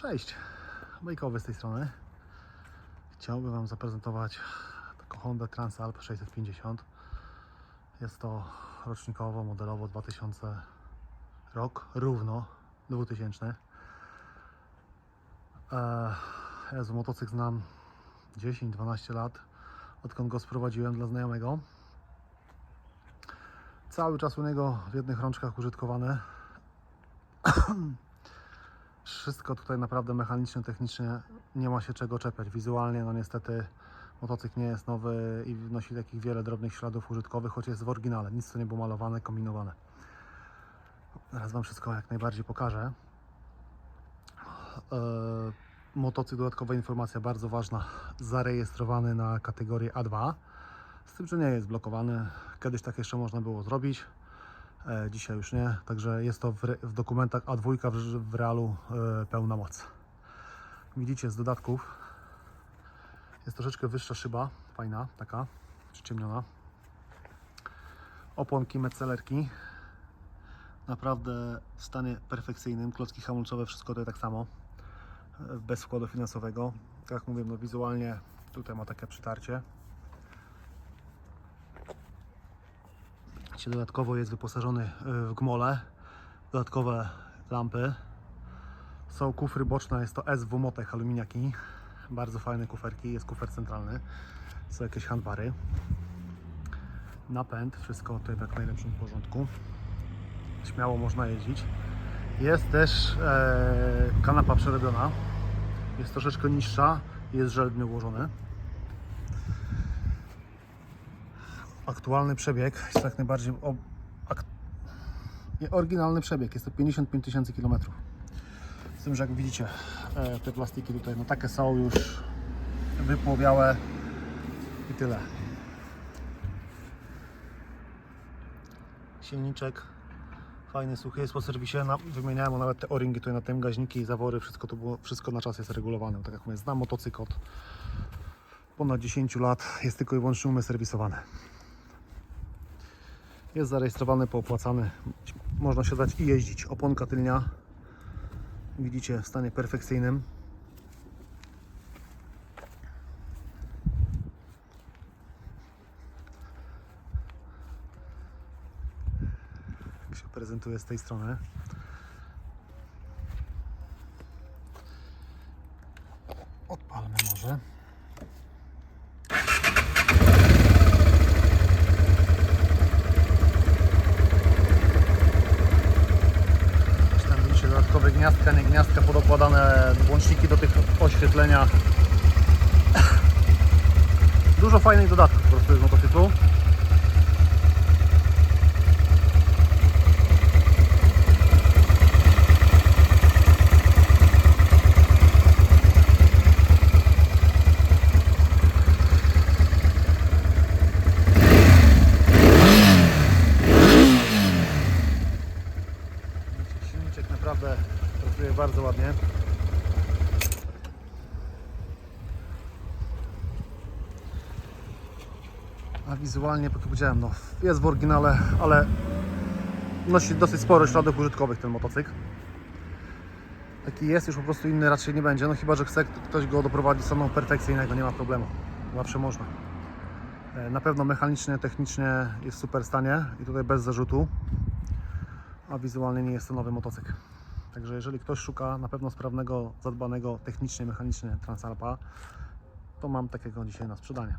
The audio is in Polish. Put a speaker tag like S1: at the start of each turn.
S1: Cześć, Bajkowy z tej strony. Chciałbym Wam zaprezentować taką Honda Transalp 650. Jest to rocznikowo, modelowo 2000 rok, równo 2000. Eee, Jezu, motocykl znam 10-12 lat, odkąd go sprowadziłem dla znajomego. Cały czas u niego w jednych rączkach użytkowane. Wszystko tutaj naprawdę mechanicznie, technicznie nie ma się czego czepiać. Wizualnie, no niestety motocykl nie jest nowy i nosi takich wiele drobnych śladów użytkowych, choć jest w oryginale. Nic co nie było malowane, kombinowane. Zaraz Wam wszystko jak najbardziej pokażę. Eee, motocykl, dodatkowa informacja bardzo ważna, zarejestrowany na kategorię A2. Z tym, że nie jest blokowany. Kiedyś tak jeszcze można było zrobić. E, Dzisiaj już nie, także jest to w, w dokumentach A2 w, w realu e, pełna moc. Widzicie z dodatków jest troszeczkę wyższa szyba, fajna, taka przyciemniona. Oponki Metzelerki naprawdę w stanie perfekcyjnym. Klocki hamulcowe, wszystko tutaj tak samo, e, bez wkładu finansowego. Jak mówię, no wizualnie tutaj ma takie przytarcie. Dodatkowo jest wyposażony y, w gmole, dodatkowe lampy. Są kufry boczne, jest to SW Motech aluminiaki. Bardzo fajne kuferki, jest kufer centralny. Są jakieś handbary. Napęd, wszystko tutaj w jak najlepszym porządku. Śmiało można jeździć. Jest też e, kanapa przerobiona. Jest troszeczkę niższa, jest żelbny ułożony. Aktualny przebieg jest jak najbardziej o, ak, oryginalny przebieg, jest to 55 tysięcy kilometrów. Z tym, że jak widzicie, e, te plastiki tutaj, no takie są już wypłowiałe i tyle. Silniczek fajny, suchy jest po serwisie, na, wymieniałem nawet te o-ringi tutaj na tym, gaźniki i zawory, wszystko to było, wszystko na czas jest regulowane. Tak jak mówię, znam motocykl od ponad 10 lat, jest tylko i wyłącznie umy serwisowany. Jest zarejestrowany, poopłacany. Można siadać i jeździć. Oponka tylnia. Widzicie w stanie perfekcyjnym. Jak się prezentuje z tej strony. Odpalmy może. Dodatkowe gniazdka, nie gniazdka, podokładane włączniki do tych oświetlenia. Dużo fajnych dodatków po prostu jest motocyklu. Naprawdę pracuje bardzo ładnie. A wizualnie, jak powiedziałem, no, jest w oryginale, ale nosi dosyć sporo śladów użytkowych ten motocykl. Taki jest, już po prostu inny raczej nie będzie, no chyba, że chce ktoś go doprowadzić stanu perfekcyjnego, nie ma problemu. Zawsze można. E, Na pewno mechanicznie, technicznie jest w super stanie i tutaj bez zarzutu a wizualnie nie jest to nowy motocykl. Także jeżeli ktoś szuka na pewno sprawnego, zadbanego technicznie, mechanicznie Transalpa, to mam takiego dzisiaj na sprzedanie.